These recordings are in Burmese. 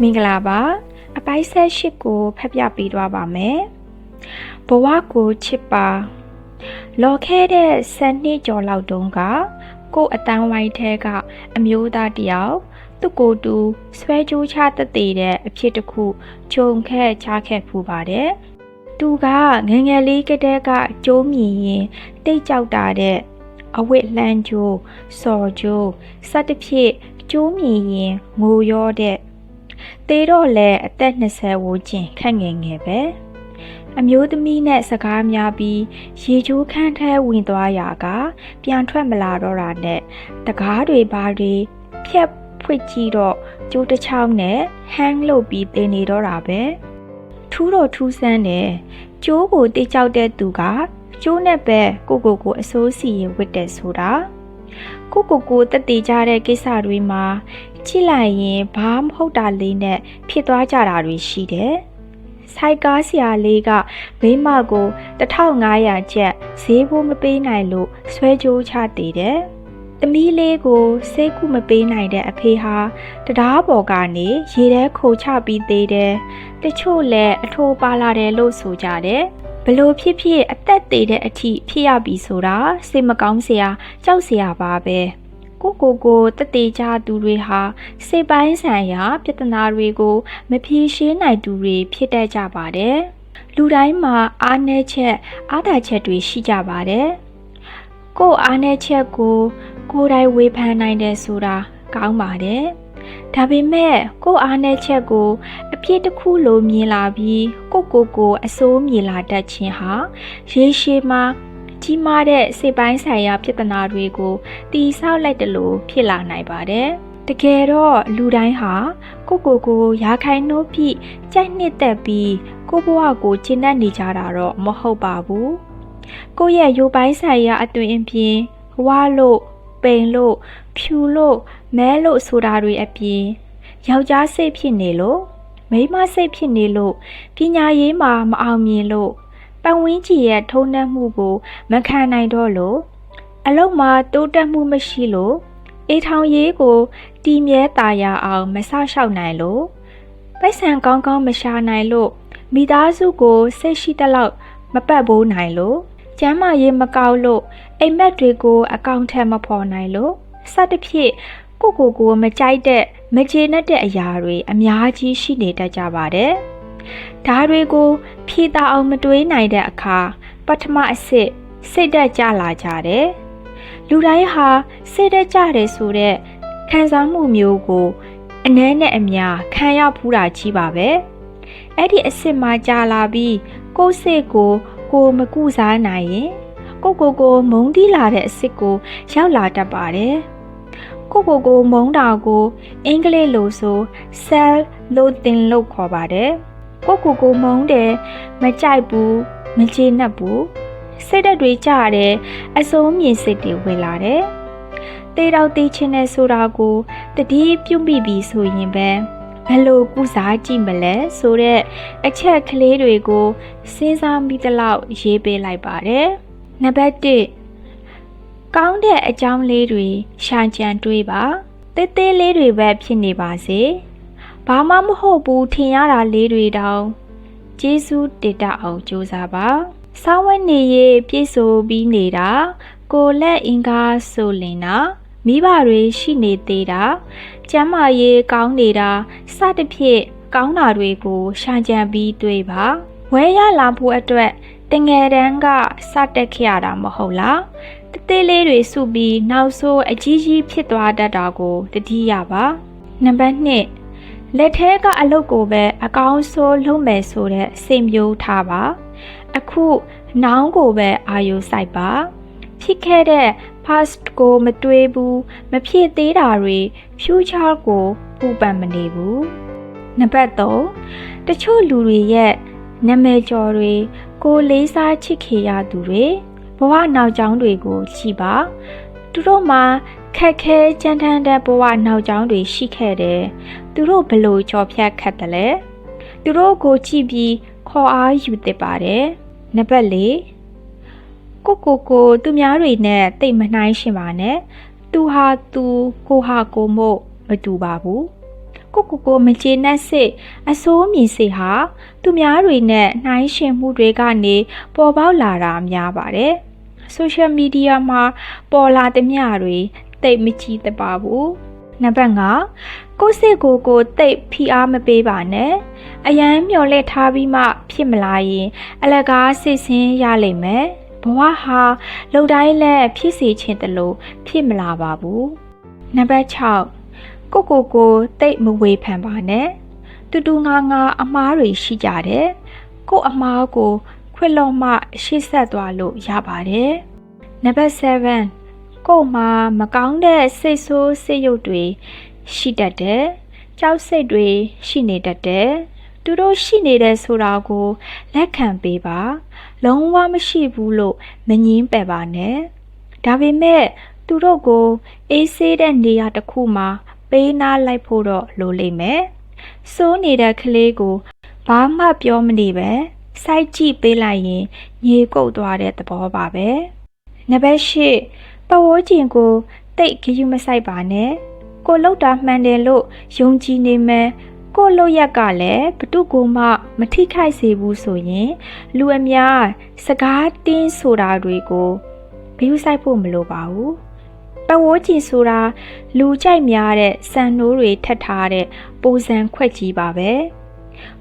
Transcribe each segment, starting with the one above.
မင်္ဂလာပါအပိုင်းဆက်ရှစ်ကိုဖတ်ပြပေးသွားပါမယ်ဘဝကိုချစ်ပါလော်ခဲတဲ့ဆယ်နှစ်ကျော်လောက်တုန်းကကို့အတန်းဝိုင်းထဲကအမျိုးသားတယောက်သူ့ကိုယ်တူဆွဲကြိုးချတသက်တဲ့အဖြစ်တစ်ခုဂျုံခဲ့ချခဲ့ဖူးပါတယ်သူကငယ်ငယ်လေးကတည်းကကျိုးမြင်ရင်တိတ်ကြောက်တာတဲ့အဝတ်လှမ်းကြိုးစော်ကြိုးစသဖြင့်ကျိုးမြင်ရင်ငိုရောတဲ့ တေတော့လဲအသက်20ဝန်းကျင်ခန့်ငယ်ငယ်ပဲအမျိုးသမီးနဲ့စကားများပြီးရေချိုးခန်းထဲဝင်သွားရာက ပြန်ထွက်မလာတော့တာနဲ့တကားတွေဘာတွေဖြက်ဖွင့်ကြည့်တော့ကျိုးတစ်ချောင်းနဲ့ဟန်းလုပ်ပြီးတင်နေတော့တာပဲထူးတော့ထူးဆန်းတယ်ကျိုးကိုတိတ်ကြောက်တဲ့သူကကျိုးနဲ့ပဲကိုကိုကိုအစိုးစီရင်ဝစ်တယ်ဆိုတာ ကိုကိုကိုတက်တည်ကြတဲ့ကိစ္စတွေမှာကြည့်လိုက်ရင်ဘာမဟုတ်တာလေးနဲ့ဖြစ်သွားကြတာတွေရှိတယ်ဆိုင်ကားဆရာလေးကမိမကို1500ကျပ်ဈေးဖို့မပေးနိုင်လို့ဆွဲကြိုးချတည်တယ်။သမီးလေးကိုစိတ်ကူမပေးနိုင်တဲ့အဖေဟာတရားပေါ်ကနေရေထဲခိုချပြီးသေးတယ်။တချို့လည်းအထိုးပါလာတယ်လို့ဆိုကြတယ်။ ဘလို့ဖြစ်ဖြစ်အသက်သေးတဲ့အထိဖြစ်ရပြီဆိုတာစိတ်မကောင်းစရာကြောက်စရာပါပဲ။ကိုကိုကိုတသေးကြသူတွေဟာစိတ်ပိုင်းဆိုင်ရာပြဿနာတွေကိုမဖြေရှင်းနိုင်သူတွေဖြစ်တတ်ကြပါတယ်။လူတိုင်းမှာအားနည်းချက်အားသာချက်တွေရှိကြပါတယ်။ကို့အားနည်းချက်ကိုကိုယ်တိုင်ဝေဖန်နိုင်တယ်ဆိုတာကောင်းပါတယ်။ ဒါပေမဲ့ကို့အားနည်းချက်ကို အပြစ်တစ်ခုလိုမြင်လာပြီးကိုကိုကိုအစိုးမြင်လာတတ်ခြင်းဟာရေရှည်မှာကြီးမားတဲ့စိတ်ပိုင်းဆိုင်ရာပြဿနာတွေကိုတီဆောက်လိုက်တယ်လို့ဖြစ်လာနိုင်ပါတယ်။တကယ်တော့လူတိုင်းဟာကိုကိုကိုရာခိုင်နှုန်းဖြင့်ကြိုက်နှစ်သက်ပြီးကိုဘဝကိုကျင့်တတ်နေကြတာတော့မဟုတ်ပါဘူး။ကိုရဲ့ရိုးပိုင်းဆိုင်ရာအသွင်အပြင်ဝါလို့ ပိန်လို့ဖြူလို့မဲလို့ဆိုတာတွေအပြင်ယောက်ျားစိတ်ဖြစ်နေလို့မိန်းမစိတ်ဖြစ်နေလို့ပညာရေးမှာမအောင်မြင်လို့ပတ်ဝန်းကျင်ရဲ့ထုံနှက်မှုကိုမခံနိုင်တော့လို့အလုံးမှာတိုးတက်မှုမရှိလို့အေထောင်ရေးကိုတီမြဲตาရအောင်မဆောက်ရှောက်နိုင်လို့ပိုက်ဆံကောင်းကောင်းမရှာနိုင်လို့မိသားစုကိုစိတ်ရှိတလောက်မပတ်ဖို့နိုင်လို့ကျမ်းမာရေးမကောက်လို့ အိမ်မက်တွေကိုအကောင့်ထဲမဖော်နိုင်လို့စသဖြင့်ကိုကိုကိုမကြိုက်တဲ့မကျေနပ်တဲ့အရာတွေအများကြီးရှိနေတတ်ကြပါတယ်။ဒါတွေကိုဖြေတာအောင်မတွေးနိုင်တဲ့အခါပထမအစစ်စိတ်တက်ကြလာကြတယ်။လူတိုင်းဟာစိတ်တက်ကြတယ်ဆိုတဲ့ခံစားမှုမျိုးကိုအနှဲနဲ့အများခံရဖူးတာကြီးပါပဲ။အဲ့ဒီအစစ်မှကြာလာပြီးကိုယ်စိတ်ကိုကိုမကုစားနိုင်ရင် ကိုကိုကိုမုန်းတီးလာတဲ့အစ်စ်ကိုရောက်လာတတ်ပါတယ်။ကိုကိုကိုမုန်းတာကိုအင်္ဂလိပ်လိုဆို self loathing လို့ခေါ်ပါတယ်။ကိုကိုကိုမုန်းတယ်မကြိုက်ဘူးမချေနပ်ဘူးစိတ်ဓာတ်တွေကြတယ်အစိုးမြင်စိတ်တွေဝင်လာတယ်။တေးတော့တေးချင်းတဲ့ဆိုတာကိုတတိပြုတ်မိပြီဆိုရင်ပဲဘယ်လိုကုစားကြည့်မလဲဆိုတော့အချက်ကလေးတွေကိုစဉ်းစားမိသလောက်ရေးပေးလိုက်ပါတယ်။ နံပါတ်1ကောင်းတဲ့အကြောင်းလေးတွေရှာကြံတွေးပါတေးသေးလေးတွေပဲဖြစ်နေပါစေ။ဘာမှမဟုတ်ဘူးထင်ရတာလေးတွေတောင်ကျေးဇူးတင်တတ်အောင်ကြိုးစားပါ။စောင်းဝဲနေရေးပြည့်စုံပြီးနေတာကိုလက်အင်္ဂါဆိုလင်နာမိဘတွေရှိနေသေးတာကျမ်းမာရေးကောင်းနေတာစသဖြင့်ကောင်းတာတွေကိုရှာကြံပြီးတွေးပါဝဲရလာဖို့အတွက် တငယ်တန်းကစတက်ခဲ့ရတာမဟုတ်လားတသေးလေးတွေစုပြီးနောက်ဆိုးအကြီးကြီးဖြစ်သွားတတ်တာကိုတတိယပါနံပါတ်2လက်ထဲကအလုပ်ကိုပဲအကောင်းဆုံးလုပ်မယ်ဆိုတဲ့စိတ်မျိုးထားပါ အခုနောင်းကိုပဲအာယုစိုက်ပါဖြစ်ခဲ့တဲ့ past ကိုမတွေးဘူးမဖြစ်သေးတာတွေ future ကိုပူပန်မနေဘူးနံပါတ်3တချို့လူတွေရဲ့နာမည်ကျော်တွေ ကိုလေးစားချစ်ခေရသူတွေဘဝနောက်ကျောင်းတွေကိုကြည့်ပါ သူတို့မှာခက်ခဲကြမ်းတမ်းတဲ့ဘဝနောက်ကျောင်းတွေရှိခဲ့တယ်သူတို့ဘလို့ကြော်ဖြတ်ခတ်တယ်လဲသူတို့ကိုကြည့်ပြီးခေါ်အားယူသစ်ပါတယ်နံပါတ်4ကိုကိုကိုသူများတွေနဲ့တိတ်မနှိုင်းရှင်ပါနဲ့သူဟာသူကိုဟာကိုမို့မတူပါဘူး ကိုကိုကိုမကျေနပ်စိတ်အဆိုးမြင်စိတ်ဟာသူများတွေနဲ့နှိုင်းယှဉ်မှုတွေကနေပေါ်ပေါက်လာတာများပါတယ်။ social media မှာပေါ်လာတဲ့မြတွေတိတ်မကြည့်တတ်ပါဘူး။နံပါတ်5ကိုယ့်စိတ်ကိုယ်ကိုတိတ်ဖိအားမပေးပါနဲ့။အရန်မျော်လင့်ထားပြီးမှ ဖြစ်မလာရင် အလကားစိတ်ဆင်းရလိမ့်မယ်။ဘဝဟာလုံတိုင်းလက်ဖြစ်စီခြင်းတလို့ဖြစ်မလာပါဘူး။နံပါတ်6 ကိုကိုကိုတိတ်မဝေဖန်ပါနဲ့တူတူငါငါအမားတွေရှိကြတယ်ကိုအမားကို ခွင့်လွန်မှရှေ့ဆက်သွားလို့ရပါတယ်နံပါတ်7ကိုမှမကောင်းတဲ့စိတ်ဆိုးစိတ်ရုပ်တွေရှိတတ်တယ်ကြောက်စိတ်တွေရှိနေတတ်တယ်သူတို့ရှိနေတဲ့ဆိုတာကိုလက်ခံပေးပါ လုံးဝမရှိဘူးလို့မငင်းပယ်ပါနဲ့ဒါပေမဲ့သူတို့ကိုအေးဆေးတဲ့နေရာတစ်ခုမှာ ပေးနာလိုက်ဖို့တော့လိုလိမ့်မယ်။စိုးနေတဲ့ကလေးကိုဘာမှပြောမနေပဲစိုက်ကြည့်ပေးလိုက်ရင်ညေကုတ်သွားတဲ့သဘောပါပဲ။နံပါတ်၈ပဝိုးကျင်ကိုတိတ်ဂယုမဆိုင်ပါနဲ့။ကိုလောက်တာမှန်တယ်လို့ယုံကြည်နေမယ်။ကိုလို့ရက်ကလည်းဘသူကိုမှမထိခိုက်စေဘူးဆိုရင်လူအများစကားတင်းဆိုတာတွေကိုဂယုဆိုင်ဖို့မလိုပါဘူး။ ပဝိုးချီဆိုတာလူကြိုက်များတဲ့စံနှိုးတွေထက်ထားတဲ့ပိုစံခွက်ကြီးပါပဲ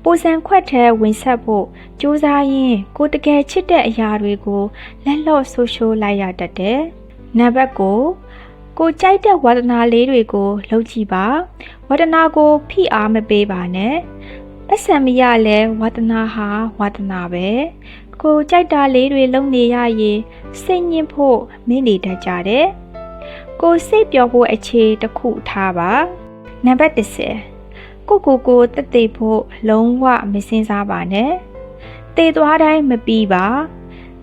ပိုစံခွက်ထဲဝင်ဆက်ဖို့စူးစမ်းရင်ကိုတကယ်ချစ်တဲ့အရာတွေကိုလက်လော့ဆိုရှိုးလိုက်ရတတ်တယ်နံပါတ်ကိုကိုကြိုက်တဲ့ဝါဒနာလေးတွေကိုလုပ်ကြည့်ပါဝါဒနာကိုဖိအားမပေးပါနဲ့ပတ်စံမရလဲဝါဒနာဟာဝါဒနာပဲကိုကြိုက်တာလေးတွေလုပ်နေရရင်စိတ်ညစ်ဖို့မင်းနေတတ်ကြတယ် ကိုစိတ်ပျော်ဖို့အခြေတစ်ခုထားပါနံပါတ်30ကိုကိုကိုတသိဖို့လုံးဝမစင်စားပါနဲ့တည်သွားတိုင်းမပြီးပါ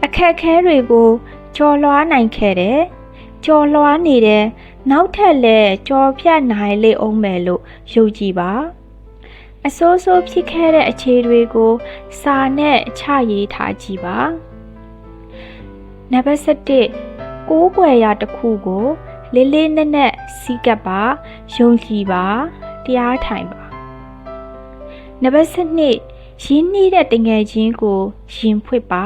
အခက်ခဲတွေကိုကြော်လွှားနိုင်ခဲ့တယ်ကြော်လွှားနေတယ်နောက်ထပ်လည်းကြော်ဖြတ်နိုင်လေအောင်မယ်လို့ယုံကြည်ပါအစိုးစိုးဖြစ်ခဲ့တဲ့အခြေတွေကို စာနဲ့ချရေးထားကြည့်ပါနံပါတ်7ကိုးကွယ်ရာတစ်ခုကို လေးလေးနက်နက်စီးကပ်ပါယုံကြည်ပါတရားထိုင်ပါနံပါတ်7ရင်းနှီးတဲ့တငယ်ချင်းကိုရင်ဖွင့်ပါ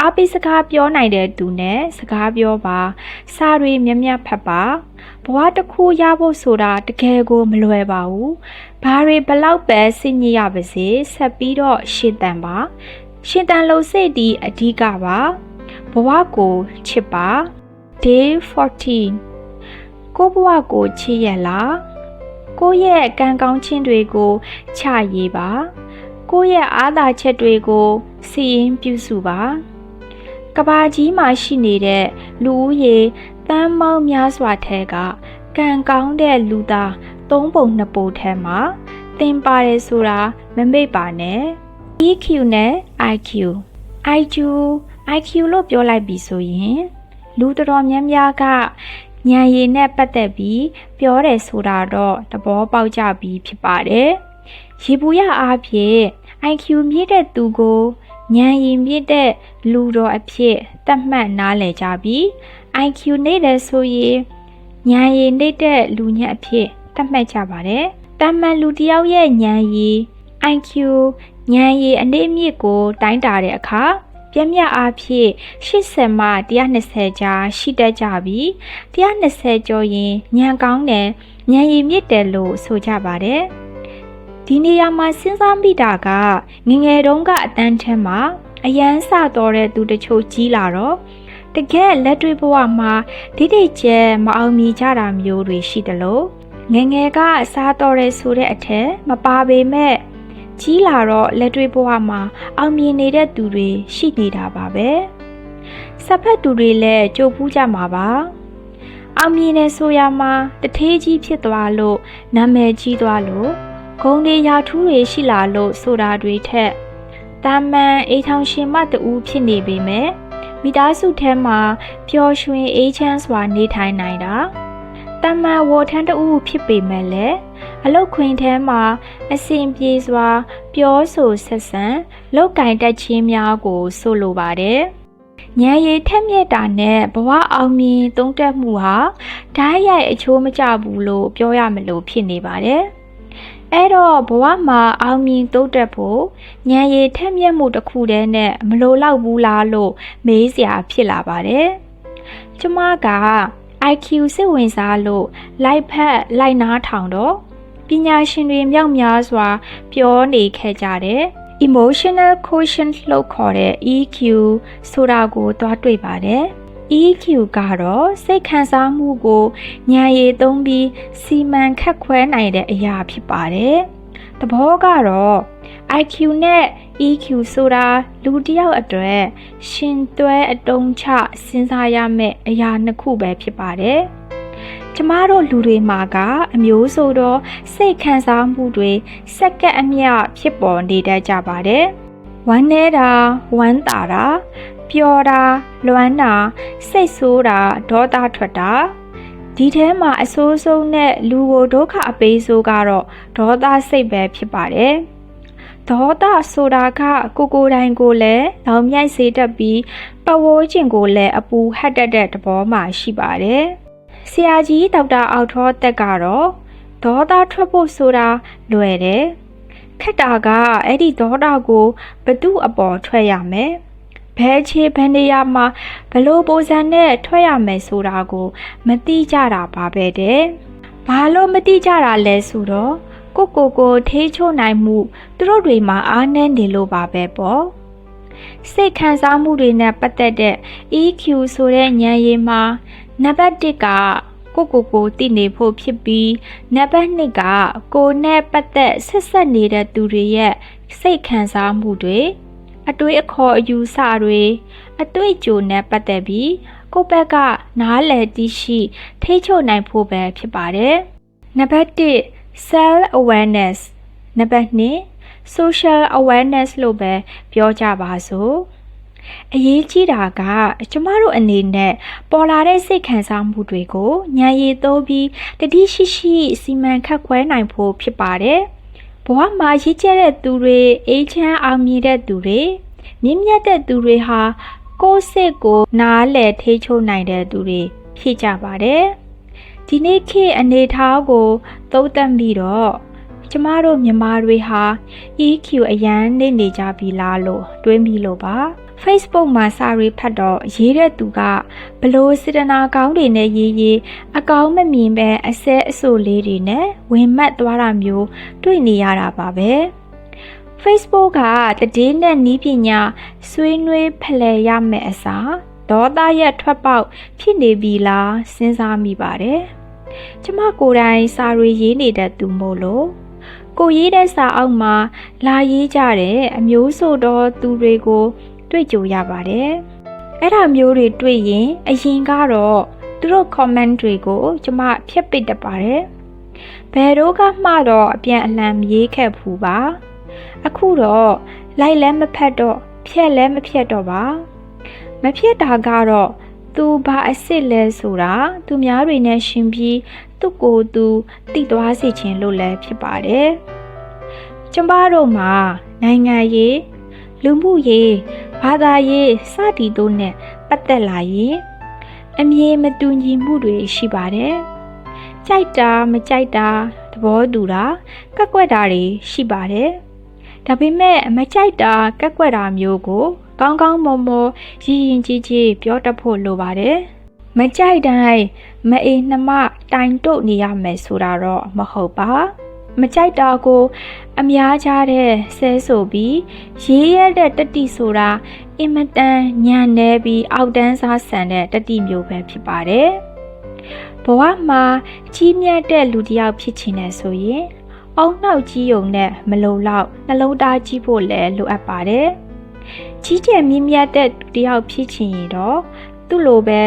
အားပေးစကားပြောနိုင်တဲ့သူနဲ့စကားပြောပါစာတွေမြတ်မြတ်ဖတ်ပါဘဝတစ်ခုရဖို့ဆိုတာတကယ်ကိုမလွယ်ပါဘူးဘာတွေဘလောက်ပဲစိတ်ညစ်ရပါစေဆက်ပြီးတော့ရှင်တန်ပါရှင်တန်လို့စိတ်ဒီအဓိကပါဘဝကိုချစ်ပါ day 14 ကိုဘဝကိုချစ်ရလားကိုရဲ့ကံကောင်းခြင်းတွေကိုချရေးပါကိုရဲ့အားသာချက်တွေကိုစီရင်ပြုစုပါကဘာကြီးမှာရှိနေတဲ့လူဦးရေတန်းပေါင်းများစွာထဲကကံကောင်းတဲ့လူသားသုံးပုံနှစ်ပုံထဲမှာတင်ပါတယ်ဆိုတာမမေ့ပါနဲ့ EQ နဲ့ IQ IQ IQ လို့ပြောလိုက်ပြီဆိုရင် လူတော်များများက ဉာဏ်ရည်နဲ့ပတ်သက်ပြီးပြောတယ်ဆိုတာတော့သဘောပေါက်ကြပြီးဖြစ်ပါတယ်။ရေဘူးရအားဖြင့် IQ မြင့်တဲ့သူကိုဉာဏ်ရည်မြင့်တဲ့လူတော်အဖြစ်သတ်မှတ်နားလည်ကြပြီး IQ နေတယ်ဆိုရင်ဉာဏ်ရည်နေတဲ့လူညက်အဖြစ်သတ်မှတ်ကြပါတယ်။တမန်လူတယောက်ရဲ့ဉာဏ်ရည် IQ ဉာဏ်ရည်အနေအမြင့်ကိုတိုင်းတာတဲ့အခါ ပြည့်မြတ်အားဖြင့်80မှ120ကြားရှိတတ်ကြပြီး120ကျော်ရင်ညံကောင်းတယ်ညံရည်မြစ်တယ်လို့ဆိုကြပါတယ်ဒီနေရာမှာစဉ်းစားမိတာကငငယ်တုန်းကအတန်းထဲမှာအရန်စတော်တဲ့သူတချို့ကြီးလာတော့တကယ်လက်တွေ့ဘဝမှာဒိဋ္ဌိကျဲမအောင်မြင်ကြတာမျိုးတွေရှိတယ်လို့ငငယ်ကစားတော်ရဲဆိုတဲ့အထက်မပါပေမဲ့ ကြီးလာတော့လက်တွေ့ဘဝမှာအောင်မြင်နေတဲ့သူတွေရှိနေတာပါပဲဆက်ဖက်သူတွေလည်းကြိုးပူးကြမှာပါအောင်မြင်နေဆိုရမှာတထေးကြီးဖြစ်သွားလို့နာမည်ကြီးသွားလို့ဂုံတွေရာထူးတွေရှိလာလို့ဆိုတာတွေထက်တာမန်အိထောင်ရှင်မတူဖြစ်နေပေမဲ့မိသားစုထဲမှာပျော်ရွှင်အေးချမ်းစွာနေထိုင်နိုင်တာ တမန်ဝထန်းတူဖြစ်ပေမဲ့လည်းအလုတ်ခွင်ထဲမှာအစဉ်ပြေစွာ ပြောဆိုဆက်ဆံလောက်ကင်တက်ခြင်းများကိုဆိုလိုပါတယ်။ဉာဏ်ရည်ထက်မြက်တာနဲ့ဘဝအောင်မြင်သုံးတက်မှုဟာဓာတ်ရိုက်အချိုးမကျဘူးလို့ပြောရမလို့ဖြစ်နေပါတယ်။အဲ့တော့ဘဝမှာအောင်မြင်တိုးတက်ဖို့ဉာဏ်ရည်ထက်မြက်မှုတစ်ခုတည်းနဲ့မလိုတော့ဘူးလားလို့မေးစရာဖြစ်လာပါတယ်။ကျမက IQ စိတ်ဝင်စားလို့လိုက်ဖက်လိုက်နားထောင်တော့ပညာရှင်တွေမြောက်များစွာ ပြောနေခဲ့ကြတဲ့ emotional quotient လို့ခေါ်တဲ့ EQ ဆိုတာကိုသွားတွေ့ပါတယ်။ EQ ကတော့စိတ်ခံစားမှုကိုဉာဏ်ရည်သုံးပြီးစီမံခန့်ခွဲနိုင်တဲ့အရာဖြစ်ပါတယ်။သဘောကတော့ IQ နဲ့ EQ ဆိုတာလူတစ်ယောက်အတွက်ရှင်သွဲအတုံးချစဉ်းစားရမယ့်အရာနှစ်ခုပဲဖြစ်ပါတယ်။ကျမတို့လူတွေမှာကအမျိုးဆိုတော့စိတ်ခံစားမှုတွေစက္ကန့်အမျှဖြစ်ပေါ်နေတတ်ကြပါတယ်။ဝမ်းနေတာဝမ်းသာတာပျော်တာလွမ်းတာစိတ်ဆိုးတာဒေါသထွက်တာဒီထဲမှာအဆိုးဆုံးနဲ့လူကိုဒုက္ခအပေးဆိုးကတော့ဒေါသစိတ်ပဲဖြစ်ပါတယ်။ ဒေါသဆိုတာကကိုကိုတိုင်းကိုလည်းလောင်မြိုက်စေတတ်ပြီးပဝိုးကျင်ကိုလည်းအပူဟတ်တတ်တဲ့သဘောမှရှိပါတယ်။ဆရာကြီးဒေါက်တာအောက်ထောတက်ကတော့ဒေါသထွက်ဖို့ဆိုတာလွယ်တယ်။ခက်တာကအဲ့ဒီဒေါသကိုဘသူအပေါ်ထွက်ရမယ်။ဘဲချေဘယ်နေရာမှာဘလို့ပုံစံနဲ့ထွက်ရမယ်ဆိုတာကို မသိကြတာပါပဲတဲ့။ဘာလို့မသိကြတာလဲဆိုတော့ ကိုကိုကိုထိချိုးနိုင်မှုသူတို့တွေမှာအားနည်းနေလို့ပါပဲပေါ့စိတ်ခံစားမှုတွေနဲ့ပတ်သက်တဲ့ EQ ဆိုတဲ့ဉာဏ်ရည်မှာနံပါတ်1ကကိုကိုကိုတည်နေဖို့ဖြစ်ပြီးနံပါတ်2ကကိုနဲ့ပတ်သက်ဆက်ဆက်နေတဲ့သူတွေရဲ့စိတ်ခံစားမှုတွေအတွေးအခေါ်အယူဆတွေအတွေ့အကြုံနဲ့ပတ်သက်ပြီးကိုဘက်ကနားလည်သိရှိထိချို့နိုင်ဖို့ပဲဖြစ်ပါတယ်နံပါတ်1 self awareness နံပါတ်2 social awareness လို့ပဲပြောကြပါစို့အရေးကြီးတာကကျမတို့အနေနဲ့ပေါ်လာတဲ့စိတ်ခံစားမှုတွေကိုဉာဏ်ရည်သုံးပြီးတတိရှိရှိစီမံခန့်ခွဲနိုင်ဖို့ဖြစ်ပါတယ်ဘဝမှာရည်ကျက်တဲ့သူတွေအေးချမ်းအောင်မြင်တဲ့သူတွေမြင့်မြတ်တဲ့သူတွေဟာကိုယ်စိတ်ကိုနားလည်ထိချုံနိုင်တဲ့သူတွေဖြစ်ကြပါတယ် ဒီနေ့ခေတ်အနေထားကိုသုံးသပ်ပြီးတော့ကျမတို့မြန်မာတွေဟာ EQ အရန်နေနေကြပြီလားလို့တွေးမိလို့ပါ Facebook မှာစာရေးဖတ်တော့ရေးတဲ့သူကဘလို့စေတနာကောင်းတွေနဲ့ရေးရေးအကောင်းမမြင်ပဲအစဲအဆိုလေးတွေနဲ့ဝင်မှတ်သွားတာမျိုး တွေ့နေရတာပါပဲ Facebook ကတည်င်းနဲ့နီးပညာဆွေးနွေးဖလှယ်ရမယ့်အစားဒေါသရဲ့ထွက်ပေါက်ဖြစ်နေပြီလားစဉ်းစားမိပါတယ်။ ကျမကိုယ်တိုင်စာတွေရေးနေတတ်သူမို့လို့ကိုရေးတဲ့စာအောက်မှာလာရေးကြတဲ့အမျိုးဆိုတော့သူတွေကို တွေ့ကြရပါတယ်အဲ့ဒါမျိုးတွေတွေ့ရင်အရင်ကတော့သူတို့ comment တွေကိုကျမဖျက်ပစ်တတ်ပါတယ်ဘယ်တော့ကမှတော့အပြန်အလှန်မရေးခဲ့ဘူးပါအခုတော့လိုက်လည်းမဖက်တော့ဖြက်လည်းမဖြက်တော့ပါမဖြက်တာကတော့ သူဘာအစ်စ်လဲဆိုတာသူများတွေနဲ့ရှင်ပြီးသူ့ကိုယ်သူတိသွားစေခြင်းလို့လည်းဖြစ်ပါတယ်။ကျမတို့မှာနိုင်ငံရေးလူမှုရေးဘာသာရေးစသည်တို့နဲ့ပတ်သက်လာရင်အမြင်မတူညီမှုတွေရှိပါတယ်။ကြိုက်တာမကြိုက်တာသဘောတူတာကက်ကွက်တာတွေရှိပါတယ်။ဒါပေမဲ့မကြိုက်တာကက်ကွက်တာမျိုးကို ကောင်းကောင်းမွန်မွန်ရည်ရင်ကြီးကြီးပြောတတ်ဖို့လိုပါတယ်။မကြိုက်တိုင်းမအေးနှမတိုင်တုတ်နေရမယ်ဆိုတာတော့မဟုတ်ပါ။မကြိုက်တာကို အများကြားတဲ့ဆဲဆိုပြီးရေးရတဲ့တတိဆိုတာအင်မတန်ညံနေပြီးအောက်တန်းစားဆန်တဲ့တတိမျိုးပဲဖြစ်ပါတယ်။ဘဝမှာကြီးမြတ်တဲ့လူတစ်ယောက်ဖြစ်ချင်တယ်ဆိုရင်အုံနောက်ကြီးုံနဲ့မလုံလောက်နှလုံးသားကြီးဖို့လည်းလိုအပ်ပါတယ်။ ကြီးကျယ်မြင့်မြတ်တဲ့တယောက်ဖြစ်ချင်ရင်တော့သူ့လိုပဲ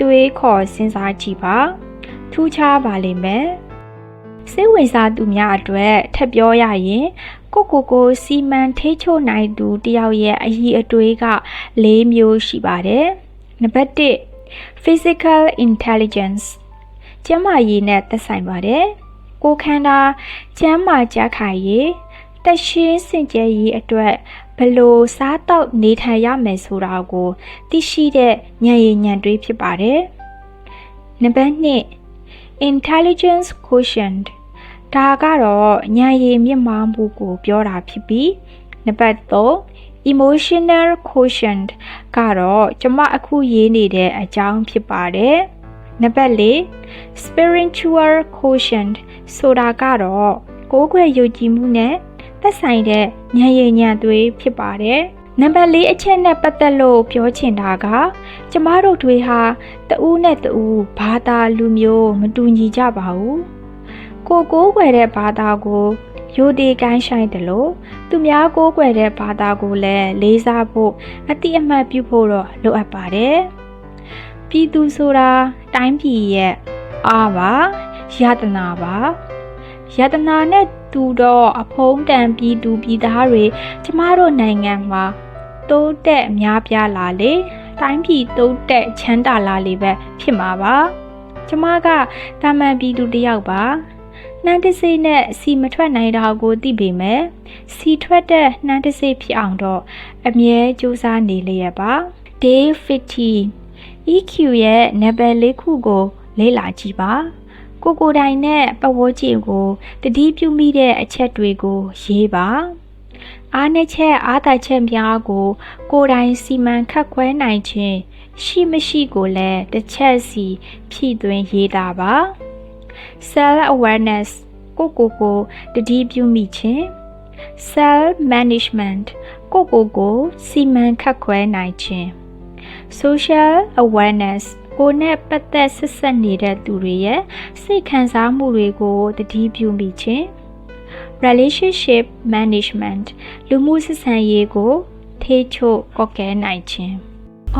တွေးခေါ်စဉ်းစားကြည့်ပါထူးခြားပါလိမ့်မယ်စိတ်ဝင်စားသူများအတွက်ထပ်ပြောရရင်ကိုကိုကိုစီမံထိချို့နိုင်သူတယောက်ရဲ့အည်အတွေးက၄မျိုးရှိပါတယ်နံပါတ်1 physical intelligence ကျန်းမာရေးနဲ့သက်ဆိုင်ပါတယ်ကိုခန္ဓာကျန်းမာကြခိုင်ရေးတက်ရှင်းစင်ကြယ်ရေးအတွက် ဘလို့စားတော့နေထိုင်ရမယ်ဆိုတာကိုသိရှိတဲ့ဉာဏ်ရည်ဉာဏ်တွေးဖြစ်ပါတယ်။နံပါတ်2 intelligence quotient ဒါကတော့ဉာဏ်ရည်မြင့်မားမှုကိုပြောတာဖြစ်ပြီးနံပါတ်3 emotional quotient ကတော့ကျမအခုရေးနေတဲ့အကြောင်းဖြစ်ပါတယ်နံပါတ်4 spiritual quotient ဆိုတာကတော့ကိုယ်ခွေယုံကြည်မှုနဲ့ သက်ဆိုင်တဲ့ဉာဏ်ရည်ဉာဏ်သွေးဖြစ်ပါတယ်နံပါတ်၄အချက်နဲ့ပတ်သက်လို့ပြောချင်တာကကျမတို့တွေဟာတဦးနဲ့တဦးဘာသာလူမျိုးမတူညီကြပါဘူးကိုကိုးကွယ်တဲ့ဘာသာကိုယိုဒီကိုင်းဆိုင်တယ်လို့သူများကိုးကွယ်တဲ့ဘာသာကိုလည်းလေးစားဖို့အတိအမှတ်ပြုဖို့တော့လိုအပ်ပါတယ်ပြည်သူဆိုတာတိုင်းပြည်ရဲ့အားပါယတနာပါယတနာနဲ့ တူတော့အဖုံးတန်ပြည်သူပြည်သားတွေကျမတို့နိုင်ငံမှာတိုးတက်များပြားလာလေတိုင်းပြည်တိုးတက်ချမ်းသာလာလေပဲဖြစ်မှာပါကျမကတာမန်ပြည်သူတစ်ယောက်ပါနှမ်းတစိနဲ့စီမထွက်နိုင်တာကိုသိပေမဲ့စီထွက်တဲ့နှမ်းတစိဖြစ်အောင်တော့အမြဲစူးစမ်းနေလျက်ပါ day 50 EQ ရဲ့ level လေးခုကိုလေ့လာကြည့်ပါ ကိုကိုယ်တိုင်နဲ့ပတ်ဝန်းကျင်ကိုတတိပြုမိတဲ့အချက်တွေကိုရေးပါအားနည်းချက်အားသာချက်များကို ကိုယ်တိုင်စီမံခန့်ခွဲနိုင်ခြင်း ရှိမရှိကိုလည်းတစ်ချက်စီဖြည့်သွင်းရေးတာပါ self awareness ကိုကိုကိုတတိပြုမိခြင်း self management ကိုကိုကိုစီမံခန့်ခွဲနိုင်ခြင်း social awareness ကိုနဲ့ပတ်သက်ဆက်ဆက်နေတဲ့သူတွေရဲ့စိတ်ခံစားမှုတွေကိုတတိပြုမိခြင်း relationship management လူမှုဆက်ဆံရေးကိုထိချို့ကော့ကဲနိုင်ခြင်း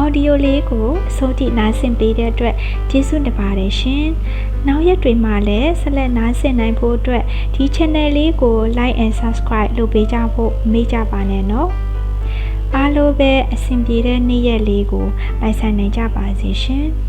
audio လေးကိုအစိုးထိနားဆင်ပေးတဲ့အတွက်ကျေးဇူးတင်ပါတယ်ရှင်။နောက်ရက်တွေမှာလည်းဆက်လက်နားဆင်နိုင်ဖို့အတွက်ဒီ channel လေးကို like and subscribe လုပ်ပေးကြဖို့မေ့ကြပါနဲ့နော်။အားလုံးပဲအဆင်ပြေတဲ့နေ့ရက်လေးကိုပိုင်ဆိုင်နိုင်ကြပါစေရှင်။